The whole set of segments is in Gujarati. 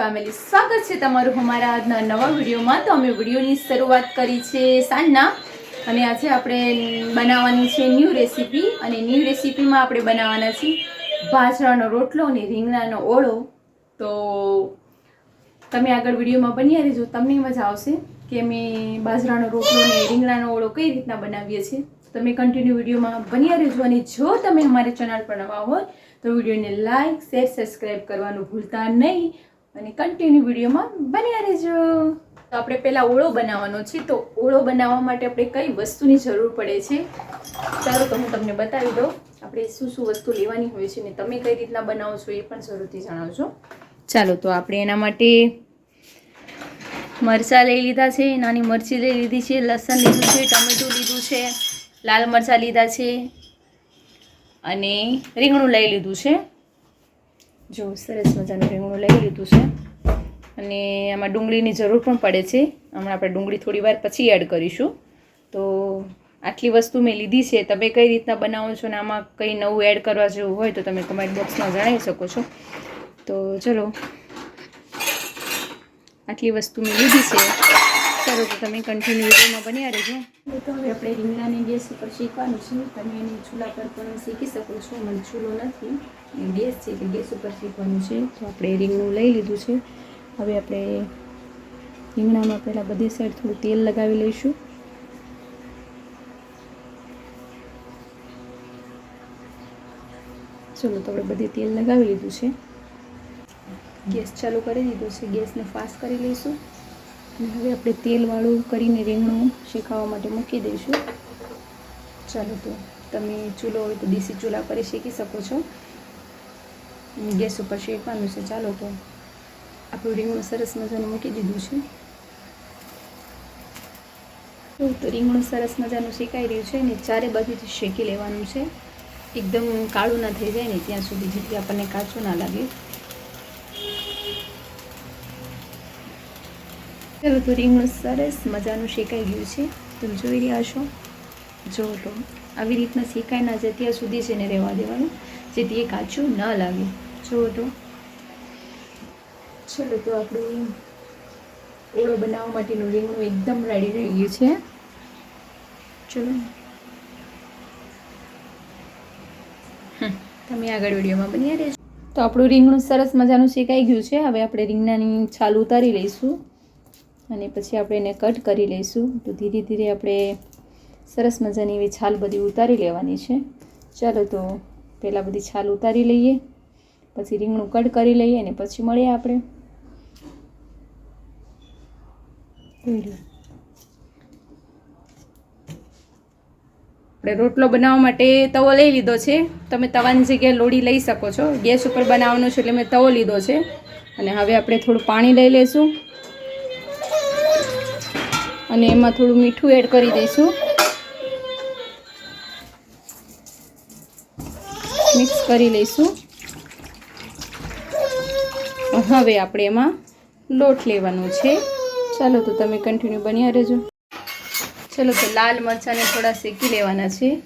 ફેમિલી, સ્વાગત છે તમારું અમારા આજના નવા વિડીયોમાં. તો અમે વિડીયોની શરૂઆત કરી છે સાંજના. અને આજે આપણે બનાવવાની છે ન્યૂ રેસીપી. અને ન્યૂ રેસીપીમાં આપણે બનાવવાના છે બાજરાનો રોટલો અને રીંગણાનો ઓળો. તો તમે આગળ વિડીયોમાં બન્યા રહેજો. તમને મજા આવશે કે અમે બાજરાનો રોટલો અને રીંગણાનો ઓળો કઈ રીતના બનાવીએ છીએ. તમે કન્ટિન્યુ વિડીયોમાં બન્યા રહેજો. અને જો તમે અમારી ચેનલ પર નવા હોય, તો વિડીયોને લાઈક શેર સબસ્ક્રાઈબ કરવાનું ભૂલતા નહીં. અને કન્ટિન્યુ વિડીયોમાં બન્યા રહેજો. તો આપણે પહેલાં ઓળો બનાવવાનો છે. તો ઓળો બનાવવા માટે આપણે કઈ વસ્તુની જરૂર પડે છે? ચાલો તો હું તમને બતાવી દઉં. આપણે શું શું વસ્તુ લેવાની હોય છે ને તમે કઈ રીતના બનાવો છો એ પણ જરૂરથી જણાવજો. ચાલો તો આપણે એના માટે મરચાં લઈ લીધા છે, નાની મરચી લઈ લીધી છે, લસણ લીધું છે, ટમેટું લીધું છે, લાલ મરચાં લીધા છે અને રીંગણું લઈ લીધું છે. જો સરસ મજાનું રીંગણું લઈ લીધું છે. અને આમાં ડુંગળીની જરૂર પણ પડે છે. હમણાં આપણે ડુંગળી થોડી વાર પછી એડ કરીશું. તો આટલી વસ્તુ મેં લીધી છે. તમે કઈ રીતના બનાવો છો ને આમાં કંઈ નવું એડ કરવા જેવું હોય તો તમે કમેન્ટ બોક્સમાં જણાવી શકો છો. તો ચલો, આટલી વસ્તુ મેં લીધી છે. ચાલો તો તમે કન્ટિન્યુ વિડીયોમાં બન્યા રહેજો. તો હવે આપણે રીંગણાને ગેસ ઉપર શેકવાનું છે. તમે એને ચૂલા પર પણ શેકી શકો છો. મને ચૂલો નથી. ગેસ છે એટલે ગેસ ઉપર શેકવાનું છે, તો આપણે રીંગણું લઈ લીધું છે. હવે આપણે રીંગણામાં પહેલાં બધી સાઈડ થોડું તેલ લગાવી લઈશું. ચલો, તો આપણે બધે તેલ લગાવી લીધું છે. ગેસ ચાલુ કરી દીધો છે, ગેસને ફાસ્ટ કરી લઈશું. અને હવે આપણે તેલવાળું કરીને રીંગણું શેકાવા માટે મૂકી દઈશું. ચાલો, તો તમે ચૂલો હોય તો દેશી ચૂલા પર શેકી શકો છો. ગેસ ઉપર શેકવાનું છે. ચાલો તો આપણું રીંગણું સરસ મજાનું મૂકી દીધું છે. તો રીંગણું સરસ મજાનું શેકાઈ રહ્યું છે અને ચારે બાજુથી શેકી લેવાનું છે. એકદમ કાળું ના થઈ જાય ને ત્યાં સુધી જેથી આપણને કાચું ના લાગે. ચાલો તો રીંગણું સરસ મજાનું શેકાઈ ગયું છે. તમે જોઈ રહ્યા છો? જો તો આવી રીતના શેકાઈ ના જાય ત્યાં સુધી છે ને રહેવા દેવાનું. જેથી એ કાચું ન લાગે. જુઓ તો ચલો તો આપણું ઓળો બનાવવા માટેનું રીંગણું એકદમ રેડી રહી ગયું છે. ચલો. તમે આગળ વિડીયોમાં બની રહેજો. તો આપણું રીંગણું સરસ મજાનું શેકાઈ ગયું છે. હવે આપણે રીંગણાની છાલ ઉતારી લઈશું અને પછી આપણે એને કટ કરી લઈશું. તો ધીરે ધીરે આપણે સરસ મજાની એવી છાલ બધી ઉતારી લેવાની છે. ચાલો તો પહેલાં બધી છાલ ઉતારી લઈએ પછી રીંગણું કટ કરી લઈએ અને પછી મળીએ આપણે. આપણે રોટલો બનાવવા માટે તવો લઈ લીધો છે. તમે તવાની જગ્યાએ લોડી લઈ શકો છો. ગેસ ઉપર બનાવવાનું છે એટલે મેં તવો લીધો છે. અને હવે આપણે થોડું પાણી લઈ લઈશું અને એમાં થોડું મીઠું એડ કરી દઈશું. કરી લઈશું. હવે આપણે એમાં લોટ લેવાનો છે. ચાલો તો તમે કન્ટિન્યુ બન્યા રહેજો. ચલો તો લાલ મરચાંને થોડા શેકી લેવાના છે.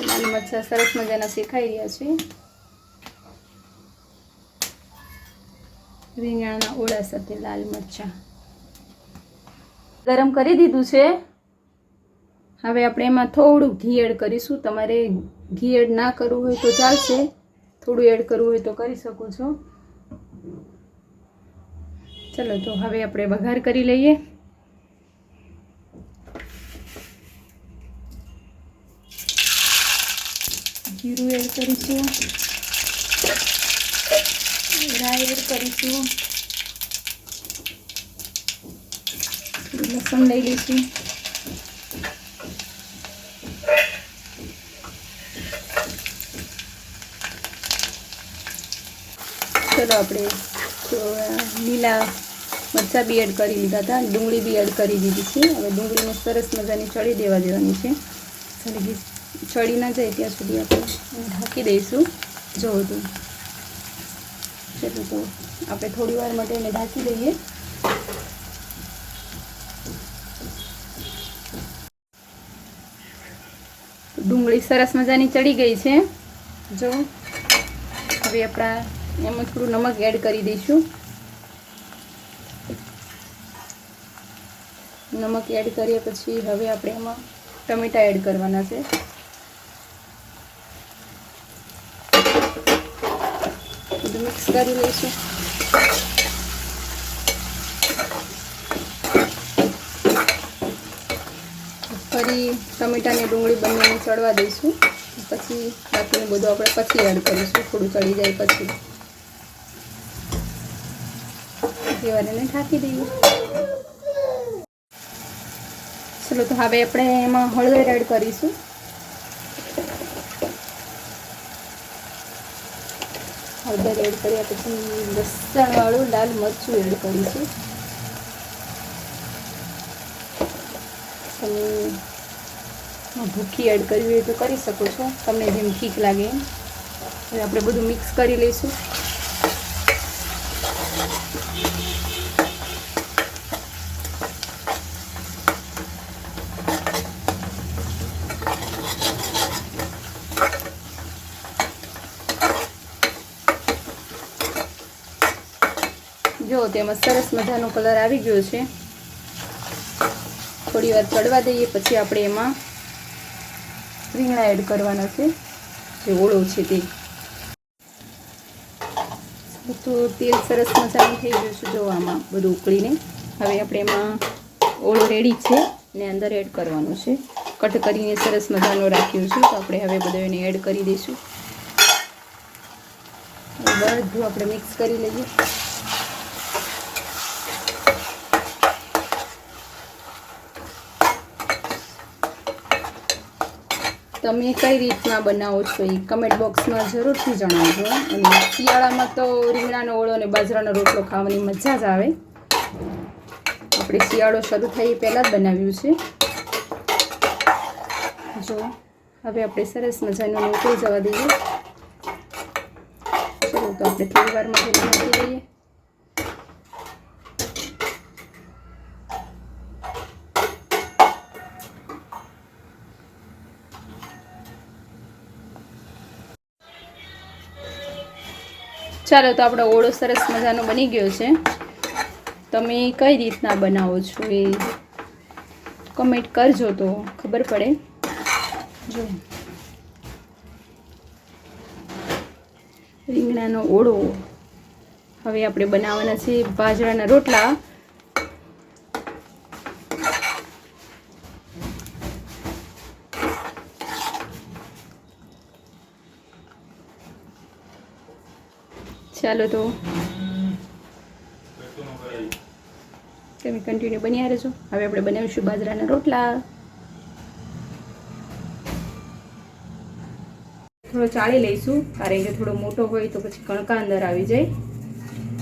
લાલ મરચાં સરસ મજાના શેકાઈ રહ્યા છે. રીંગણાના ઓળા સાથે લાલ મરચાં. ગરમ કરી દીધું છે. હવે આપણે એમાં થોડું ઘી એડ કરીશું. તમારે ઘી એડ ના કરવું હોય તો ચાલશે. થોડું એડ કરવું હોય તો કરી શકો છો. ચલો, તો હવે આપણે વઘાર કરી લઈએ. જીરું એડ કરીશું. રાઈ એડ કરીશું. લસણ લઈ લઈશું. ચલો આપણે તો લીલા મરચાં બી એડ કરી લીધા હતા. ડુંગળી બી એડ કરી દીધી છે. હવે ડુંગળીને સરસ મજાની ચડી દેવા દેવાની છે. ચડી ચડી ના જાય ત્યાં સુધી આપણે ઢાંકી દઈશું. જોવું તો ચલો તો આપણે થોડી વાર માટે એને ઢાંકી દઈએ. ડુંગળી સરસ મજાની ચડી ગઈ છે. જો હવે આપણા એમાં થોડું નમક એડ કરી દઈશું. નમક એડ કર્યા પછી હવે આપણે એમાં ટમેટા એડ કરવાના છે. બધું મિક્સ કરી લઈશું. ફરી ટમેટાની ડુંગળી બંનેને ચડવા દઈશું. પછી બાકીનું બધું આપણે પછી એડ કરીશું. થોડું ચડી જાય પછી. દિવાળીને ઢાંકી દઈએ. ચલો, તો હવે આપણે એમાં હળદર એડ કરીશું. હળદર એડ કર્યા પછી લસણવાળું લાલ મરચું એડ કરીશું. તમે ભૂખી એડ કરવી હોય તો કરી શકો છો, તમને જેમ ઠીક લાગે એમ. આપણે બધું મિક્સ કરી લઈશું. તેમાં સરસ મજાનો કલર આવી ગયો છે. થોડી વાર ચડવા દઈએ, પછી આપણે એમાં રીંગણા એડ કરવાના છે. જે ઓળો છે તે. તો તેલ સરસ મજાનું થઈ ગયું છે જો આમાં બધું ઉકળીને. હવે આપણે એમાં ઓળો રેડી છે ને અંદર એડ કરવાનું છે. કટ કરીને સરસ મજાનો રાખ્યું છે, તો આપણે હવે બધું એને એડ કરી દઈશું. બધું આપણે મિક્સ કરી લઈએ. તમે કઈ રીતના બનાવો છો એ કમેન્ટ બોક્સમાં જરૂરથી જણાવજો. અને શિયાળામાં તો રીંગણાનો ઓળો અને બાજરાનો રોટલો ખાવાની મજા જ આવે. આપણે શિયાળો શરૂ થઈ એ પહેલાં જ બનાવ્યું છે. જો, હવે આપણે સરસ મજાનું ઉકળી જવા દઈએ. ચલો, તો આપણે થોડી વારમાં દઈએ ચાલો તો આપણો ઓળો સરસ મજાનો બની ગયો છે. તમે કઈ રીતના બનાવો છો એ કમેન્ટ કરજો તો, ખબર પડે. જો. રીંગણાનો ઓળો. હવે આપણે બનાવવાના છે બાજરાના રોટલા. ચાલો તો. તમે કન્ટિન્યુ બની રહેજો. હવે આપણે બનાવીશું બાજરાના રોટલા. થોડો ચાળી લઈશું. કારણ કે થોડો મોટો હોય તો પછી કણકા અંદર આવી જાય.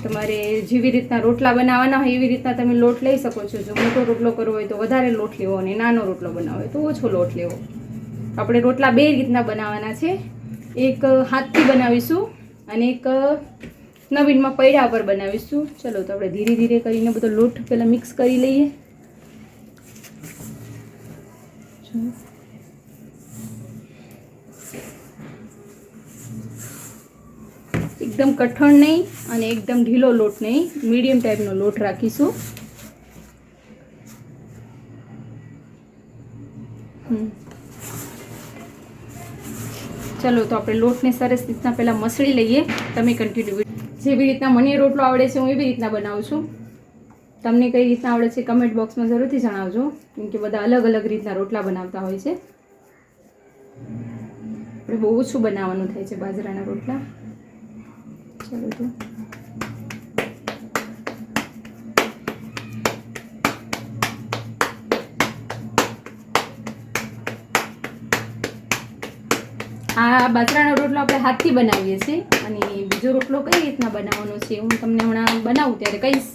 તમારે જેવી રીતના રોટલા બનાવવાના હોય એવી રીતના તમે લોટ લઈ શકો છો. જો મોટો રોટલો કરવો હોય તો વધારે લોટ લેવો અને નાનો રોટલો બનાવવો હોય તો ઓછો લોટ લેવો. આપણે રોટલા બે રીતના બનાવવાના છે. એક હાથથી બનાવીશું અને એક નવીનમાં પૈડા પર બનાવીશું. ચલો તો આપણે ધીરે ધીરે કરીને બધો લોટ પહેલાં મિક્સ કરી લઈએ. એકદમ કઠણ નહીં અને એકદમ ઢીલો લોટ નહીં. મીડિયમ ટાઈપનો લોટ રાખીશું. ચલો તો આપણે લોટને સરસ રીતના પહેલાં મસળી લઈએ. તમે કન્ટિન્યુ જેવી રીતના મને રોટલો આવડે છે, હું એવી રીતના બનાવું છું. તમને કઈ રીતના આવડે છે કમેન્ટ બોક્સમાં જરૂરથી જણાવજો. કેમ કે બધા અલગ અલગ રીતના રોટલા બનાવતા હોય છે. આપણે બહુ ઓછું બનાવવાનું થાય છે બાજરાના રોટલા. ચલો તો આ બાજરાનો રોટલો આપણે હાથથી બનાવીએ છીએ અને બીજો રોટલો કઈ રીતના બનાવવાનો છે હું તમને હમણાં બનાવું ત્યારે કહીશ.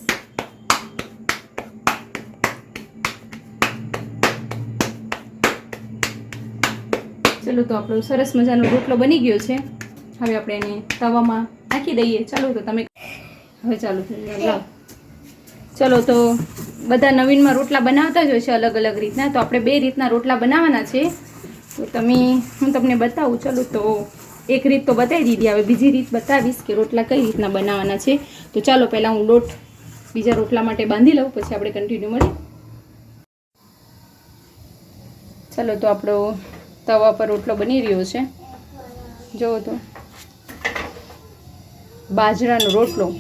ચલો તો આપણો સરસ મજાનો રોટલો બની ગયો છે. હવે આપણે એને તવામાં નાખી દઈએ. ચાલો તો તમે હવે ચાલો ચલો તો બધા નવીનમાં રોટલા બનાવતા જ હોય છે અલગ અલગ રીતના. તો આપણે બે રીતના રોટલા બનાવવાના છે. તો તમે, હું તમને બતાવું, ચલો તો એક રીત તો બતાવી દીધી. હવે બીજી રીત બતાવીશ કે રોટલા કઈ રીતના બનાવવાના છે. તો ચાલો પહેલાં હું લોટ બીજા રોટલા માટે બાંધી લઉં, પછી આપણે કન્ટિન્યુ મળીએ. ચાલો તો આપણો તવા પર રોટલો બની રહ્યો છે. જુઓ તો. બાજરાનો રોટલો.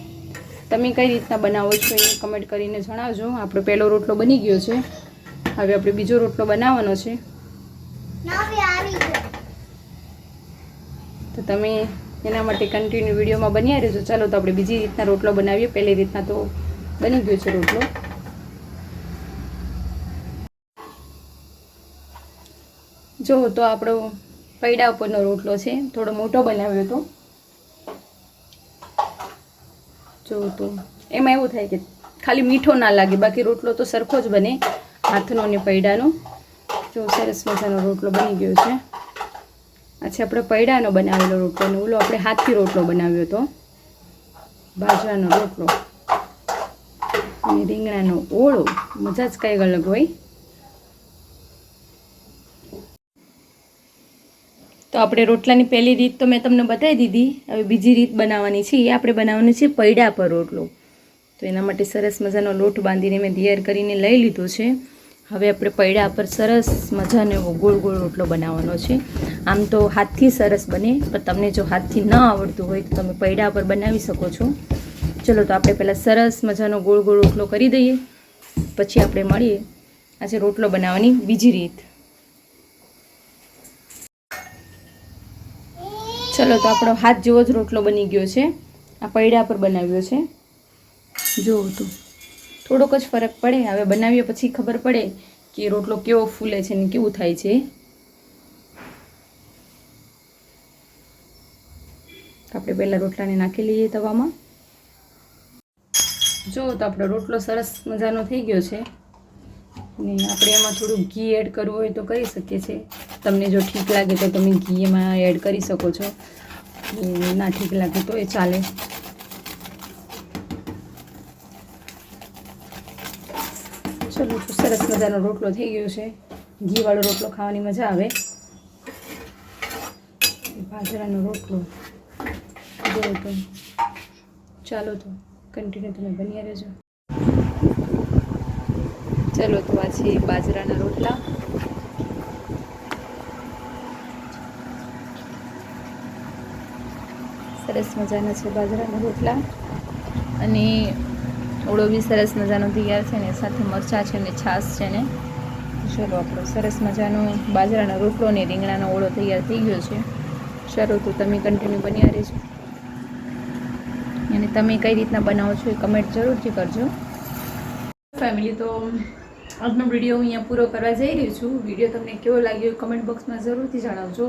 તમે કઈ રીતના બનાવો છો એ કમેન્ટ કરીને જણાવજો. આપણો પહેલો રોટલો બની ગયો છે. હવે આપણે બીજો રોટલો બનાવવાનો છે. તો તમે એના માટે કન્ટિન્યુ વિડીયોમાં બન્યા રહેજો. ચાલો તો આપણે બીજી રીતના રોટલો બનાવીએ. પહેલી રીતના તો બની ગયો છે રોટલો. જો, તો આપણો પૈડા ઉપરનો રોટલો છે. થોડો મોટો બનાવ્યો હતો. જો, તો એમાં એવું થાય કે ખાલી મીઠો ના લાગે. બાકી રોટલો તો સરખો જ બને હાથનો ને પૈડાનો. જો સરસ મજાનો રોટલો બની ગયો છે. આ આપણે પૈડાનો બનાવેલો રોટલો અને ઓલો આપણે હાથથી રોટલો બનાવ્યો હતો. બાજરાનો રોટલો. અને રીંગણાનો ઓળો. મજા જ કંઈક અલગ હોય. તો આપણે રોટલાની પહેલી રીત તો મેં તમને બતાવી દીધી. હવે બીજી રીત બનાવવાની છે. એ આપણે બનાવવાની છે પૈડા પર રોટલો. તો એના માટે સરસ મજાનો લોટ બાંધીને મેં તૈયાર કરીને લઈ લીધો છે. હવે આપણે પૈડા પર સરસ મજાનો એવો ગોળ ગોળ રોટલો બનાવવાનો છે. આમ તો હાથથી સરસ બને, પણ તમને જો હાથથી ન આવડતું હોય તો તમે પૈડા પર બનાવી શકો છો. ચલો તો આપણે પહેલાં સરસ મજાનો ગોળ ગોળ રોટલો કરી દઈએ. પછી આપણે મળીએ આજે રોટલો બનાવવાની બીજી રીત. ચલો તો આપણો હાથ જેવો જ રોટલો બની ગયો છે. આ પૈડા પર બનાવ્યો છે. જોવું તું. થોડોક જ ફરક પડે. હવે બનાવીએ પછી ખબર પડે કે રોટલો કેવો ફૂલે છે ને કેવું થાય છે. આપણે પહેલાં રોટલાને નાખી લઈએ તવામાં. જો તો આપણો રોટલો સરસ મજાનો થઈ ગયો છે. ને આપણે એમાં થોડું ઘી એડ કરવું હોય તો કરી શકીએ છીએ. તમને જો ઠીક લાગે તો તમે ઘી એમાં એડ કરી શકો છો. ના ઠીક લાગે તો એ ચાલે. તો સરસ મજાનો રોટલો થઈ ગયો છે. ઘીવાળો રોટલો ખાવાની મજા આવે. બાજરાનો રોટલો. ચાલો તો કન્ટિન્યુ તમે બન્યા રહેજો. ચાલો તો આ છે બાજરાના રોટલા. સરસ મજાના છે બાજરાના રોટલા. અને ઓળો બી સરસ મજાનો તૈયાર છે ને સાથે મરચાં છે ને છાશ છે ને. ચલો આપણો સરસ મજાનો બાજરાનો રોટલો ને રીંગણાનો ઓળો તૈયાર થઈ ગયો છે. ચલો તો તમે કન્ટિન્યુ બન્યા રહેજો. અને તમે કઈ રીતના બનાવો છો એ કમેન્ટ જરૂરથી કરજો. ફેમિલી તો આજનો વીડિયો હું અહીંયા પૂરો કરવા જઈ રહી છું. વીડિયો તમને કેવો લાગ્યો કમેન્ટ બોક્સમાં જરૂરથી જણાવજો.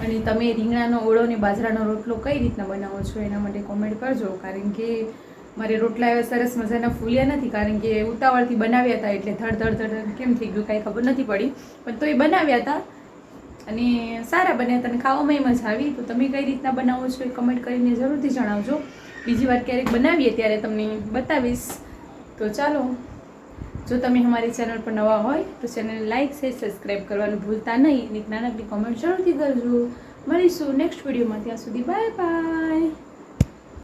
અને તમે રીંગણાનો ઓળો અને બાજરાનો રોટલો કઈ રીતના બનાવો છો એના માટે કોમેન્ટ કરજો. કારણ કે મારે રોટલા એવા સરસ મજાના ફૂલ્યા નથી, કારણ કે ઉતાવળથી બનાવ્યા હતા એટલે ધડ ધડ ધડ કેમ થઈ ગયું કાંઈ ખબર નથી પડી. પણ તો એ બનાવ્યા હતા અને સારા બન્યા હતા અને ખાવામાં મજા આવી. તો તમે કઈ રીતના બનાવો છો એ કમેન્ટ કરીને જરૂરથી જણાવજો. બીજી વાર ક્યારેક બનાવીએ ત્યારે તમને બતાવીશ. તો ચાલો, જો તમે અમારી ચેનલ પર નવા હોય તો ચેનલ લાઇક શેર સબસ્ક્રાઈબ કરવાનું ભૂલતા નહીં અને નાનકડી કોમેન્ટ જરૂરથી કરજો. મળીશું નેક્સ્ટ વિડીયોમાં. ત્યાં સુધી બાય બાય.